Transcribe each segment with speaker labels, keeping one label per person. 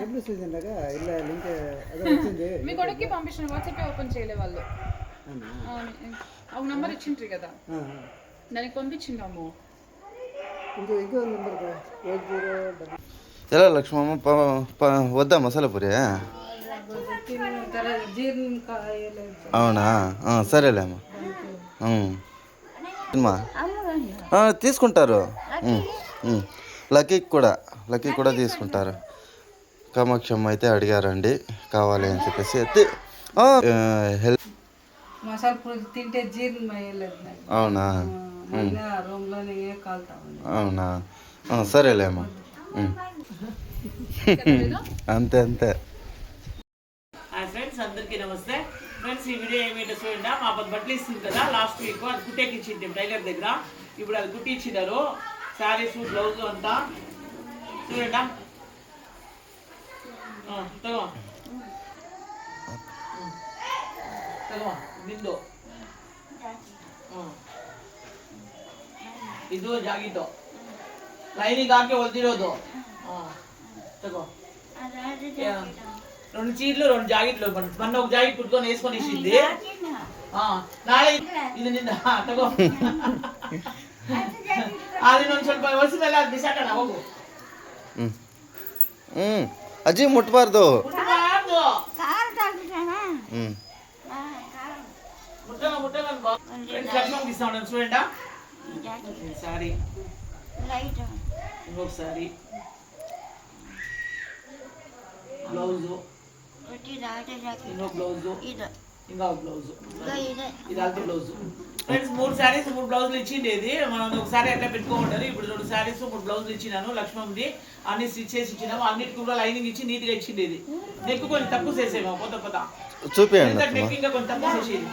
Speaker 1: ఎప్పుడు చూసిండగా ఇలా లింక్ అదే వచ్చింది
Speaker 2: మీ కొడుక్కి పంపించిన వాట్సాప్ ఓపెన్ చేయలే వాళ్ళు ఒక నంబర్ ఇచ్చిండ్రి కదా. దానికి పంపించిండాము
Speaker 1: ఇంకో ఇంకో నెంబర్ ఎయిట్ జీరో
Speaker 3: ఎలా లక్ష్మమ్మ? ప- ప- వద్దా మసాలా పూరి అవునా? ఆ, సరేలే అమ్మా. ఉమ్. అమ్మా. ఆ, తీసుకుంటారు. లక్కీకి కూడా లక్కీ కూడా తీసుకుంటారు. కామాక్షమ్మ అయితే అడిగారండి కావాలి అని చెప్పేసి తి- ఆ, హెల్ప్
Speaker 4: మసాలా పూరి తింటే జీర్ణం అయ్యలేదు నాకు
Speaker 3: అవునా?
Speaker 4: రూమ్లోనే కాలుతా ఉంది
Speaker 3: అవునా? ఆ, సరేలే అమ్మా ఉమ్. అంతే అంతే.
Speaker 5: హాయ్ ఫ్రెండ్స్ అందరికీ నమస్తే. ఫ్రెండ్స్ ఈ వీడియో ఏమిటో చూడండి. మా పది బట్టలు ఇస్తుంది కదా లాస్ట్ వీక్ అది కుట్టేకి ఇచ్చింది టైలర్ దగ్గర. ఇప్పుడు అది కుట్టి ఇచ్చినారు శారీస్ బ్లౌజ్ అంతా. చూడండి. ನಿಂದು ಇದು ಜಾಗಿತ್ತು ಲೈನಿಗೆ ಹಾಕಿ ಹೊಲ್ದಿರೋದು ರೆಂಡು ಚೀರ್ಲು ರೆಂಡು ಜಾಗಿಟ್ಲು ಬಂದು ಒಂದು ಜಾಗಿ ಕುಡ್ಕೊಂಡು ನೇಸ್ಕೊಂಡು ಹಾ ನಾಳೆ ಇದು ನಿನ್ನ ತಗೋ ಆದ್ರೆ ಒಂದ್ ಸ್ವಲ್ಪ ಹೊಸ ಮೇಲೆ ಬಿಸಾಕಣ ಹೋಗು
Speaker 3: ಹ್ಮ್ ಹ್ಮ್ ಅಜ್ಜಿ ಮುಟ್ಬಾರ್ದು
Speaker 5: ಮುಟ್ಬಾರ್ದು.
Speaker 3: ಹ್ಮ್
Speaker 5: ముట్టగా ముట్టగా లక్ష్మణ్ ఇస్తాను చూడండి సారీ ఇంకొక సారీ బ్లౌజు ఇంకొక బ్లౌజు ఇంకొక బ్లౌజు ఇది అల్టి బ్లౌజ్ ఫ్రెండ్స్ మూడు శారీస్ మూడు బ్లౌజులు ఇచ్చిండేది. మనం ఒకసారి అట్లా పెట్టుకోమంటారు. ఇప్పుడు రెండు శారీస్ మూడు బ్లౌజులు ఇచ్చినాను లక్ష్మణ్ది అన్ని స్టిచ్ చేసి ఇచ్చినాము. అన్నిటికి కూడా లైనింగ్ ఇచ్చి నీట్గా ఇచ్చిండేది. నెక్ కొంచెం తక్కువ చేసేమో కొత్త కొత్త
Speaker 3: అత్తమ్మ
Speaker 5: నెక్ ఇంకా కొంచెం తక్కువ చేసేది.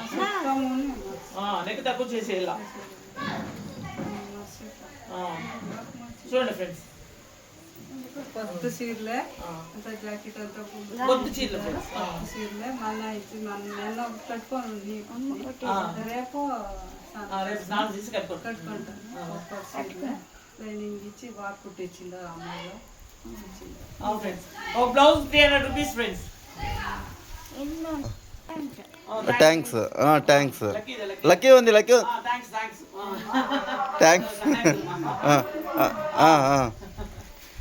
Speaker 5: నెక్ తక్కువ చేసేయాల? చూడండి ఫ్రెండ్స్.
Speaker 4: కొత్త చీరలే అంత జాకెట్ అంతా
Speaker 5: కొత్త చీరలు ఫ్రెండ్స్
Speaker 4: కొత్త చీరలే మళ్ళీ ఇచ్చి మన నిన్న కట్టుకొని ఉంది. రేపు
Speaker 5: రేపు స్నానం చేసి కట్టుకోండి
Speaker 4: కట్టుకుంటాను ఒక్క చీరలే లైనింగ్ ఇచ్చి బాగా కుట్టించింది ఆ అమ్మాయి
Speaker 5: అవును ఫ్రెండ్స్ ఒక blouse three hundred rupees friends
Speaker 3: thanks thanks lucky ఉంది లక్కీ ఉంది
Speaker 5: థ్యాంక్స్ థ్యాంక్స్
Speaker 3: థ్యాంక్స్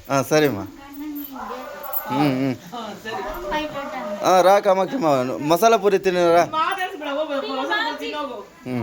Speaker 3: ಹಾಂ ಸರಿಮ್ಮ ಹ್ಞೂ
Speaker 5: ಹ್ಞೂ
Speaker 3: ಹಾಂ ರಾ ಕಾಮಾಕ್ಷಮ್ಮ ಮಸಾಲ ಪೂರಿ ತಿನ್ನೋರ
Speaker 5: ಹ್ಞೂ